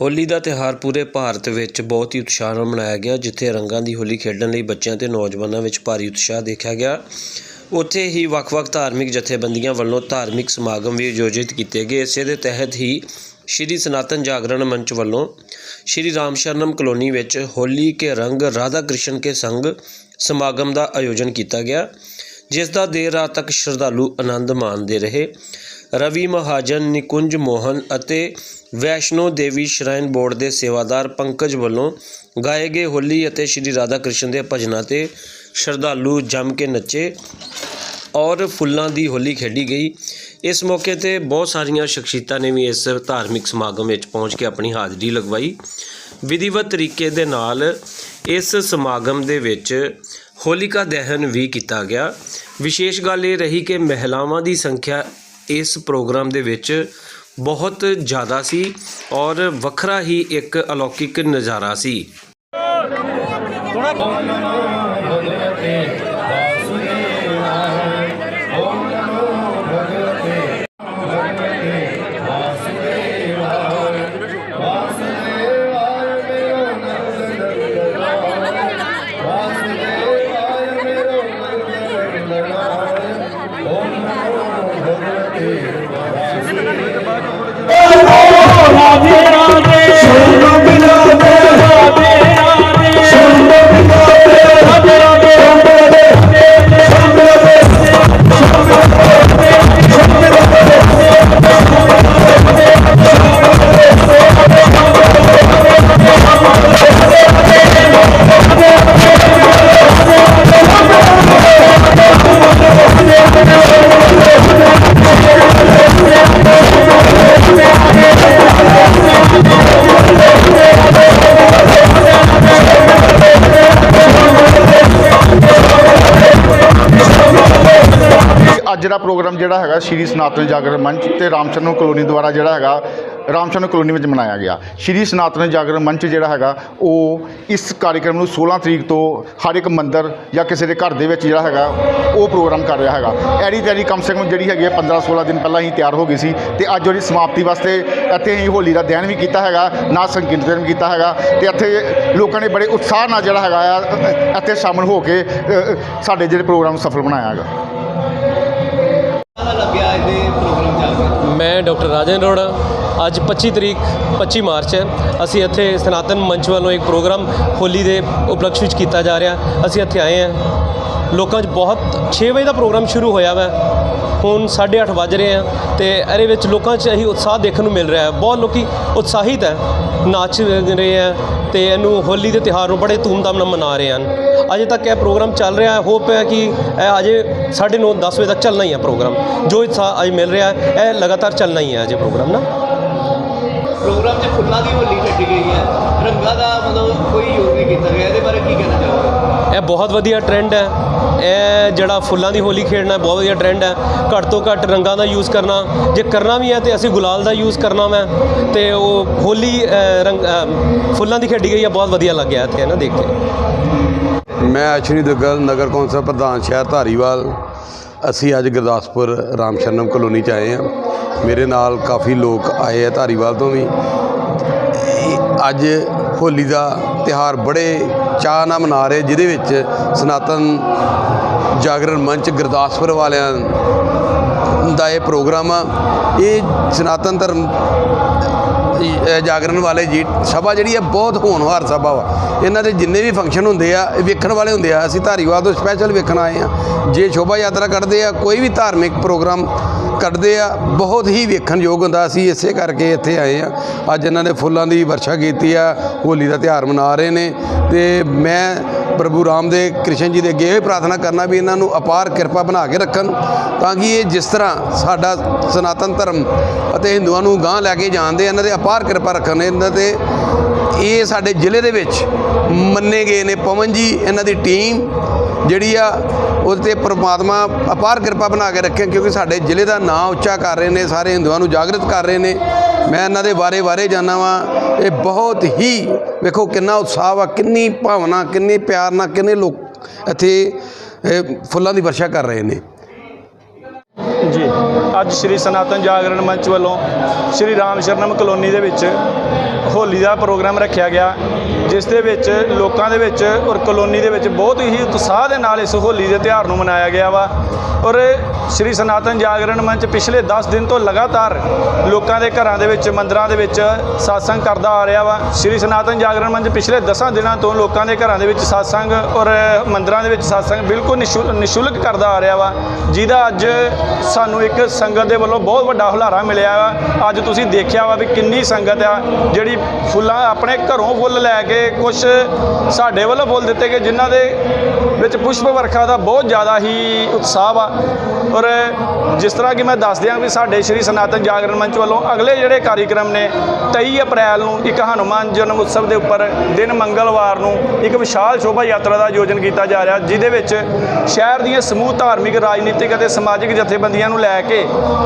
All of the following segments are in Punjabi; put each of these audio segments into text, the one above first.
ਹੋਲੀ ਦਾ ਤਿਉਹਾਰ ਪੂਰੇ ਭਾਰਤ ਵਿੱਚ ਬਹੁਤ ਹੀ ਉਤਸ਼ਾਹ ਨਾਲ ਮਨਾਇਆ ਗਿਆ, ਜਿੱਥੇ ਰੰਗਾਂ ਦੀ ਹੋਲੀ ਖੇਡਣ ਲਈ ਬੱਚਿਆਂ ਅਤੇ ਨੌਜਵਾਨਾਂ ਵਿੱਚ ਭਾਰੀ ਉਤਸ਼ਾਹ ਦੇਖਿਆ ਗਿਆ। ਉੱਥੇ ਹੀ ਵੱਖ-ਵੱਖ ਧਾਰਮਿਕ ਜਥੇਬੰਦੀਆਂ ਵੱਲੋਂ ਧਾਰਮਿਕ ਸਮਾਗਮ ਵੀ ਆਯੋਜਿਤ ਕੀਤੇ ਗਏ। ਇਸੇ ਦੇ ਤਹਿਤ ਹੀ ਸ਼੍ਰੀ ਸਨਾਤਨ ਜਾਗਰਣ ਮੰਚ ਵੱਲੋਂ ਸ਼੍ਰੀ ਰਾਮ ਸ਼ਰਨਮ ਕਲੋਨੀ ਵਿੱਚ ਹੋਲੀ ਕੇ ਰੰਗ ਰਾਧਾ ਕ੍ਰਿਸ਼ਨ ਕੇ ਸੰਗ ਸਮਾਗਮ ਦਾ ਆਯੋਜਨ ਕੀਤਾ ਗਿਆ, ਜਿਸ ਦਾ ਦੇਰ ਰਾਤ ਤੱਕ ਸ਼ਰਧਾਲੂ ਆਨੰਦ ਮਾਣਦੇ ਰਹੇ। ਰਵੀ ਮਹਾਜਨ, ਨਿਕੁੰਜ ਮੋਹਨ ਅਤੇ ਵੈਸ਼ਨੋ ਦੇਵੀ ਸ਼ਰਾਈਨ ਬੋਰਡ ਦੇ ਸੇਵਾਦਾਰ ਪੰਕਜ ਵੱਲੋਂ ਗਾਏ ਗਏ ਹੋਲੀ ਅਤੇ ਸ਼੍ਰੀ ਰਾਧਾ ਕ੍ਰਿਸ਼ਨ ਦੇ ਭਜਨਾਂ ਤੇ ਸ਼ਰਧਾਲੂ ਜੰਮ ਕੇ ਨੱਚੇ ਔਰ ਫੁੱਲਾਂ ਦੀ ਹੋਲੀ ਖੇਡੀ ਗਈ। ਇਸ ਮੌਕੇ ਤੇ ਬਹੁਤ ਸਾਰੀਆਂ ਸ਼ਖਸੀਅਤਾਂ ਨੇ ਵੀ ਇਸ ਧਾਰਮਿਕ ਸਮਾਗਮ ਵਿੱਚ ਪਹੁੰਚ ਕੇ ਆਪਣੀ ਹਾਜ਼ਰੀ ਲਗਵਾਈ। ਵਿਧੀਵਤ ਤਰੀਕੇ ਦੇ ਨਾਲ ਇਸ ਸਮਾਗਮ ਦੇ ਵਿੱਚ ਹੋਲਿਕਾ ਦਹਨ ਵੀ ਕੀਤਾ ਗਿਆ। ਵਿਸ਼ੇਸ਼ ਗੱਲ ਇਹ ਰਹੀ ਕਿ ਮਹਿਲਾਵਾਂ ਦੀ ਸੰਖਿਆ ਇਸ ਪ੍ਰੋਗਰਾਮ ਦੇ ਵਿੱਚ ਬਹੁਤ ਜ਼ਿਆਦਾ ਸੀ ਔਰ ਵੱਖਰਾ ਹੀ ਇੱਕ ਅਲੌਕਿਕ ਨਜ਼ਾਰਾ ਸੀ। ਅੱਜ ਪ੍ਰੋਗਰਾਮ ਜਿਹੜਾ ਹੈਗਾ ਸ਼੍ਰੀ ਸਨਾਤਨ ਜਾਗਰਣ ਮੰਚ ਤੇ ਰਾਮਚਰਨ ਕਲੋਨੀ ਦੁਆਰਾ ਜਿਹੜਾ ਹੈਗਾ ਰਾਮਚਰਨ ਕਲੋਨੀ ਵਿੱਚ ਮਨਾਇਆ ਗਿਆ। ਸ਼੍ਰੀ ਸਨਾਤਨ ਜਾਗਰਣ ਮੰਚ ਜਿਹੜਾ ਹੈਗਾ, ਉਹ ਇਸ ਕਾਰਜਕ੍ਰਮ ਨੂੰ 16 ਤਰੀਕ ਤੋਂ ਹਰ ਇੱਕ ਮੰਦਿਰ ਜਾਂ ਕਿਸੇ ਦੇ ਘਰ ਦੇ ਵਿੱਚ ਜਿਹੜਾ ਹੈਗਾ, ਉਹ ਪ੍ਰੋਗਰਾਮ ਕਰ ਰਿਹਾ ਹੈਗਾ। ਐਰੀ ਤੈਰੀ ਕਮ ਸੇ ਕਮ ਜਿਹੜੀ ਹੈਗੀ ਹੈ 15 16 ਦਿਨ ਪਹਿਲਾਂ ਹੀ ਤਿਆਰ ਹੋ ਗਈ ਸੀ ਤੇ ਅੱਜ ਉਹਦੀ ਸਮਾਪਤੀ ਵਾਸਤੇ ਇੱਥੇ ਹੀ ਹੋਲੀ ਦਾ ਦਹਨ ਵੀ ਕੀਤਾ ਹੈਗਾ, ਨਾ ਸੰਕੀਰਤਨ ਵੀ ਕੀਤਾ ਹੈਗਾ ਤੇ ਇੱਥੇ ਲੋਕਾਂ ਨੇ ਬੜੇ ਉਤਸ਼ਾਹ ਨਾਲ ਜਿਹੜਾ ਹੈਗਾ ਆ, ਇੱਥੇ ਸ਼ਾਮਲ ਹੋ ਕੇ ਸਾਡੇ ਜਿਹੜੇ ਪ੍ਰੋਗਰਾਮ ਸਫਲ ਬਣਾਇਆ ਹੈਗਾ। ਮੈਂ ਡਾਕਟਰ ਰਾਜਨ ਅਰੋੜਾ ਅੱਜ 25 ਤਰੀਕ 25 ਮਾਰਚ ਹੈ। ਅਸੀਂ ਇੱਥੇ ਸਨਾਤਨ ਮੰਚ ਵੱਲੋਂ ਇੱਕ ਪ੍ਰੋਗਰਾਮ ਹੋਲੀ ਦੇ ਉਪਲਕਸ਼ ਵਿੱਚ ਕੀਤਾ ਜਾ ਰਿਹਾ। ਅਸੀਂ ਇੱਥੇ ਆਏ ਹਾਂ। ਲੋਕਾਂ 'ਚ ਬਹੁਤ 6 ਵਜੇ ਦਾ ਪ੍ਰੋਗਰਾਮ ਸ਼ੁਰੂ ਹੋਇਆ ਵਾ। ਹੁਣ 8:30 ਵੱਜ ਰਹੇ ਆ ਤੇ ਇਹਦੇ ਵਿੱਚ ਲੋਕਾਂ 'ਚ ਇਹੀ ਉਤਸ਼ਾਹ ਦੇਖਣ ਨੂੰ ਮਿਲ ਰਿਹਾ ਹੈ। ਬਹੁਤ ਲੋਕੀ ਉਤਸ਼ਾਹਿਤ ਹੈ, ਨਾਚ ਰਹੇ ਆ ਤੇ ਇਹਨੂੰ ਹੋਲੀ ਦੇ ਤਿਉਹਾਰ ਨੂੰ ਬੜੇ ਧੂਮਧਾਮ ਨਾਲ ਮਨਾ ਰਹੇ ਹਨ। ਅਜੇ ਤੱਕ ਇਹ ਪ੍ਰੋਗਰਾਮ ਚੱਲ ਰਿਹਾ ਹੈ। ਹੋਪ ਹੈ ਕਿ ਇਹ ਅਜੇ 9:30 10 ਵਜੇ ਤੱਕ ਚੱਲਣਾ ਹੀ ਹੈ ਪ੍ਰੋਗਰਾਮ। ਜੋ ਉਤਸ਼ਾਹ ਅੱਜ ਮਿਲ ਰਿਹਾ ਹੈ, ਇਹ ਲਗਾਤਾਰ ਚੱਲਣਾ ਹੀ ਹੈ ਅਜੇ ਪ੍ਰੋਗਰਾਮ, ਨਾ? ਪ੍ਰੋਗਰਾਮ 'ਚ ਫੁੱਲਾਂ ਦੀ ਹੋਲੀ ਕੱਢੀ ਗਈ ਹੈ। ਰੰਗਾਂ ਦਾ ਮਤਲਬ ਕੋਈ ਯੂਜ਼ ਨਹੀਂ ਕੀਤਾ ਗਿਆ। ਇਹਦੇ ਬਾਰੇ ਕੀ ਕਹਿਣਾ ਚਾਹੋਗੇ? ਇਹ ਬਹੁਤ ਵਧੀਆ ਟ੍ਰੈਂਡ ਹੈ। ਇਹ ਜਿਹੜਾ ਫੁੱਲਾਂ ਦੀ ਹੋਲੀ ਖੇਡਣਾ ਬਹੁਤ ਵਧੀਆ ਟ੍ਰੈਂਡ ਹੈ। ਘੱਟ ਤੋਂ ਘੱਟ ਰੰਗਾਂ ਦਾ ਯੂਜ਼ ਕਰਨਾ ਜੇ ਕਰਨਾ ਵੀ ਹੈ ਤੇ ਅਸੀਂ ਗੁਲਾਲ ਦਾ ਯੂਜ਼ ਕਰਨਾ ਮੈਂ ਤੇ ਉਹ ਹੋਲੀ ਰੰਗ ਫੁੱਲਾਂ ਦੀ ਖੇਡੀ ਗਈ ਹੈ ਬਹੁਤ ਵਧੀਆ ਲੱਗਿਆ ਇੱਥੇ ਨਾ ਦੇਖ ਕੇ। ਮੈਂ ਅਸ਼ਵਨੀ ਦੁੱਗਲ ਨਗਰ ਕੌਂਸਲ ਪ੍ਰਧਾਨ ਸ਼ਹਿਰ ਧਾਰੀਵਾਲ। ਅਸੀਂ ਅੱਜ ਗੁਰਦਾਸਪੁਰ ਰਾਮ ਸ਼ਰਨਮ ਕਲੋਨੀ ਚ ਆਏ ਹਾਂ। ਮੇਰੇ ਨਾਲ ਕਾਫੀ ਲੋਕ ਆਏ ਆ ਧਾਰੀਵਾਲ ਤੋਂ ਵੀ। ਅੱਜ ਹੋਲੀ ਦਾ ਤਿਹਾਰ ਬੜੇ ਚਾਅ ਨਾਲ ਮਨਾ ਰਹੇ, ਜਿਹਦੇ ਵਿੱਚ ਸਨਾਤਨ ਜਾਗਰਣ ਮੰਚ ਗੁਰਦਾਸਪੁਰ ਵਾਲਿਆਂ ਦਾ ਇਹ ਪ੍ਰੋਗਰਾਮ ਆ, ਇਹ ਸਨਾਤਨ ਧਰਮ ਜਾਗਰਣ ਵਾਲੇ ਜੀ, ਸਭਾ ਜਿਹੜੀ ਹੈ ਬਹੁਤ ਹੋਣਹਾਰ ਸਭਾ ਵਾ। ਇਹਨਾਂ ਦੇ ਜਿੰਨੇ ਵੀ ਫੰਕਸ਼ਨ ਹੁੰਦੇ ਆ, ਇਹ ਵੇਖਣ ਵਾਲੇ ਹੁੰਦੇ ਆ। ਅਸੀਂ ਧਾਰੀਵਾਲ ਤੋਂ ਸਪੈਸ਼ਲ ਵੇਖਣ ਆਏ ਆ। ਜੇ ਸ਼ੋਭਾ ਯਾਤਰਾ ਕੱਢਦੇ ਆ, ਕੋਈ ਵੀ ਧਾਰਮਿਕ ਪ੍ਰੋਗਰਾਮ ਕੱਢਦੇ ਆ, ਬਹੁਤ ਹੀ ਵੇਖਣ ਯੋਗ ਹੁੰਦਾ। ਅਸੀਂ ਇਸੇ ਕਰਕੇ ਇੱਥੇ ਆਏ ਆ। ਅੱਜ ਇਹਨਾਂ ਨੇ ਫੁੱਲਾਂ ਦੀ ਵਰਸ਼ਾ ਕੀਤੀ ਆ, ਹੋਲੀ ਦਾ ਤਿਉਹਾਰ ਮਨਾ ਰਹੇ ਨੇ। ਤੇ ਮੈਂ ਪ੍ਰਭੂ ਰਾਮ ਦੇ ਕ੍ਰਿਸ਼ਨ ਜੀ ਦੇ ਅੱਗੇ ਇਹ ਪ੍ਰਾਰਥਨਾ ਕਰਨਾ ਵੀ ਇਹਨਾਂ ਨੂੰ ਅਪਾਰ ਕਿਰਪਾ ਬਣਾ ਕੇ ਰੱਖਣ ਤਾਂ ਕਿ ਇਹ ਜਿਸ ਤਰ੍ਹਾਂ ਸਾਡਾ ਸਨਾਤਨ ਧਰਮ ਅਤੇ ਹਿੰਦੂਆਂ ਨੂੰ ਗਾਂਹ ਲੈ ਕੇ ਜਾਂਦੇ ਇਹਨਾਂ ਦੇ ਅਪਾਰ ਕਿਰਪਾ ਰੱਖਣ, ਇਹਨਾਂ ਤੇ ਇਹ ਸਾਡੇ ਜ਼ਿਲ੍ਹੇ ਦੇ ਵਿੱਚ ਮੰਨੇ ਗਏ ਨੇ ਪਵਨ ਜੀ, ਇਹਨਾਂ ਦੀ ਟੀਮ ਜਿਹੜੀ ਆ, ਉਹਦੇ ਤੇ ਪ੍ਰਮਾਤਮਾ ਅਪਾਰ ਕਿਰਪਾ ਬਣਾ ਕੇ ਰੱਖੇ ਕਿਉਂਕਿ ਸਾਡੇ ਜ਼ਿਲ੍ਹੇ ਦਾ ਨਾਂ ਉੱਚਾ ਕਰ ਰਹੇ ਨੇ, ਸਾਰੇ ਹਿੰਦੂਆਂ ਨੂੰ ਜਾਗਰਤ ਕਰ ਰਹੇ ਨੇ। ਮੈਂ ਇਹਨਾਂ ਦੇ ਬਾਰੇ ਬਾਰੇ ਜਾਣਾ ਵਾਂ। ਇਹ ਬਹੁਤ ਹੀ ਵੇਖੋ ਕਿੰਨਾ ਉਤਸ਼ਾਹ ਵਾ, ਕਿੰਨੀ ਭਾਵਨਾ, ਕਿੰਨੇ ਪਿਆਰ ਨਾਲ, ਕਿੰਨੇ ਲੋਕ ਇੱਥੇ ਫੁੱਲਾਂ ਦੀ ਵਰਸ਼ਾ ਕਰ ਰਹੇ ਨੇ। ਜੀ, ਅੱਜ ਸ਼੍ਰੀ ਸਨਾਤਨ ਜਾਗਰਣ ਮੰਚ ਵੱਲੋਂ ਸ਼੍ਰੀ ਰਾਮ ਸ਼ਰਨਮ ਕਲੋਨੀ ਦੇ ਵਿੱਚ ਹੋਲੀ ਦਾ ਪ੍ਰੋਗਰਾਮ ਰੱਖਿਆ ਗਿਆ। ਜਿਸ ਦੇ ਵਿੱਚ ਲੋਕਾਂ ਦੇ ਵਿੱਚ ਔਰ ਕਲੋਨੀ ਦੇ ਵਿੱਚ ਬਹੁਤ ਹੀ ਉਤਸ਼ਾਹ ਦੇ ਨਾਲ ਇਸ ਹੋਲੀ ਦੇ ਤਿਉਹਾਰ ਨੂੰ ਮਨਾਇਆ ਗਿਆ ਵਾ। ਔਰ ਸ਼੍ਰੀ ਸਨਾਤਨ ਜਾਗਰਣ ਮੰਚ ਪਿਛਲੇ 10 ਦਿਨ ਤੋਂ ਲਗਾਤਾਰ ਲੋਕਾਂ ਦੇ ਘਰਾਂ ਦੇ ਵਿੱਚ, ਮੰਦਰਾਂ ਦੇ ਵਿੱਚ satsang ਕਰਦਾ ਆ ਰਿਹਾ ਵਾ। ਸ਼੍ਰੀ ਸਨਾਤਨ ਜਾਗਰਣ ਮੰਚ ਪਿਛਲੇ 10 ਦਿਨਾਂ ਤੋਂ ਲੋਕਾਂ ਦੇ ਘਰਾਂ ਦੇ ਵਿੱਚ satsang ਔਰ ਮੰਦਰਾਂ ਦੇ ਵਿੱਚ satsang ਬਿਲਕੁਲ ਨਿਸ਼ੁ- ਨਿਸ਼ੁਲਕ ਕਰਦਾ ਆ ਰਿਹਾ ਵਾ। ਜਿਹਦਾ ਅੱਜ ਸਾਨੂੰ ਇੱਕ ਸੰਗਤ ਦੇ ਵੱਲੋਂ ਬਹੁਤ ਵੱਡਾ ਹੁਲਾਰਾ ਮਿਲਿਆ ਵਾ। ਅੱਜ ਤੁਸੀਂ ਦੇਖਿਆ ਵਾ ਵੀ ਕਿੰਨੀ ਸੰਗਤ ਆ ਜਿਹੜੀ ਫੁੱਲਾਂ ਆਪਣੇ ਘਰੋਂ ਫੁੱਲ ਲੈ ਕੇ ਕੁਝ ਸਾਡੇ ਵੱਲੋਂ ਫੁੱਲ ਦਿੱਤੇ ਗਏ ਜਿਨ੍ਹਾਂ ਦੇ ਵਿੱਚ ਪੁਸ਼ਪ ਵਰਖਾ ਦਾ ਬਹੁਤ ਜ਼ਿਆਦਾ ਹੀ ਉਤਸ਼ਾਹ ਵਾ। ਔਰ ਜਿਸ ਤਰ੍ਹਾਂ ਕਿ ਮੈਂ ਦੱਸ ਦਿਆਂ ਵੀ ਸਾਡੇ ਸ਼੍ਰੀ ਸਨਾਤਨ ਜਾਗਰਣ ਮੰਚ ਵੱਲੋਂ ਅਗਲੇ ਜਿਹੜੇ ਕਾਰਜਕ੍ਰਮ ਨੇ 23 ਅਪ੍ਰੈਲ ਨੂੰ ਇੱਕ ਹਨੂਮਾਨ ਜਨਮ ਉਤਸਵ ਦੇ ਉੱਪਰ ਦਿਨ ਮੰਗਲਵਾਰ ਨੂੰ ਇੱਕ ਵਿਸ਼ਾਲ ਸ਼ੋਭਾ ਯਾਤਰਾ ਦਾ ਆਯੋਜਨ ਕੀਤਾ ਜਾ ਰਿਹਾ, ਜਿਹਦੇ ਵਿੱਚ ਸ਼ਹਿਰ ਦੀਆਂ ਸਮੂਹ ਧਾਰਮਿਕ, ਰਾਜਨੀਤਿਕ ਅਤੇ ਸਮਾਜਿਕ ਜਥੇਬੰਦੀਆਂ ਨੂੰ ਲੈ ਕੇ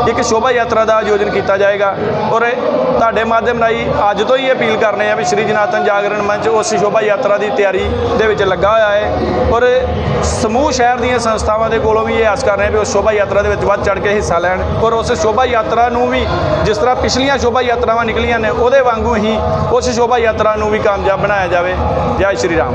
ਇੱਕ ਸ਼ੋਭਾ ਯਾਤਰਾ ਦਾ ਆਯੋਜਨ ਕੀਤਾ ਜਾਏਗਾ। ਔਰ ਤੁਹਾਡੇ ਮਾਧਿਅਮ ਰਾਹੀਂ ਅੱਜ ਤੋਂ ਹੀ ਅਪੀਲ ਕਰਨੇ ਆ ਵੀ ਸ਼੍ਰੀ ਜਨਾਤਨ ਜਾਗਰਣ ਮੰਚ ਉਸ ਸ਼ੋਭਾ ਯਾਤਰਾ ਦੀ ਤਿਆਰੀ ਦੇ ਵਿੱਚ ਲੱਗਾ ਹੋਇਆ ਹੈ। ਔਰ ਸਮੂਹ ਸ਼ਹਿਰ ਦੀਆਂ ਸੰਸਥਾਵਾਂ ਦੇ ਕੋਲੋਂ ਵੀ ਇਹ ਆਸ ਕਰ ਰਹੇ ਵੀ ਉਸ ਸ਼ੋਭਾ ਯਾਤਰਾ ਦੇ ਵਿੱਚ ਵੱਧ ਚੜ ਕੇ ਹਿੱਸਾ ਲੈਣ। ਔਰ ਉਸ ਸ਼ੋਭਾ ਯਾਤਰਾ ਨੂੰ ਵੀ ਜਿਸ ਤਰ੍ਹਾਂ ਪਿਛਲੀਆਂ ਸ਼ੋਭਾ ਯਾਤਰਾਵਾਂ ਨਿਕਲੀਆਂ ਨੇ, ਉਹਦੇ ਵਾਂਗੂ ਹੀ ਉਸ ਸ਼ੋਭਾ ਯਾਤਰਾ ਨੂੰ ਵੀ ਕਾਮਯਾਬ ਬਣਾਇਆ ਜਾਵੇ। ਜੈ ਸ਼੍ਰੀ ਰਾਮ।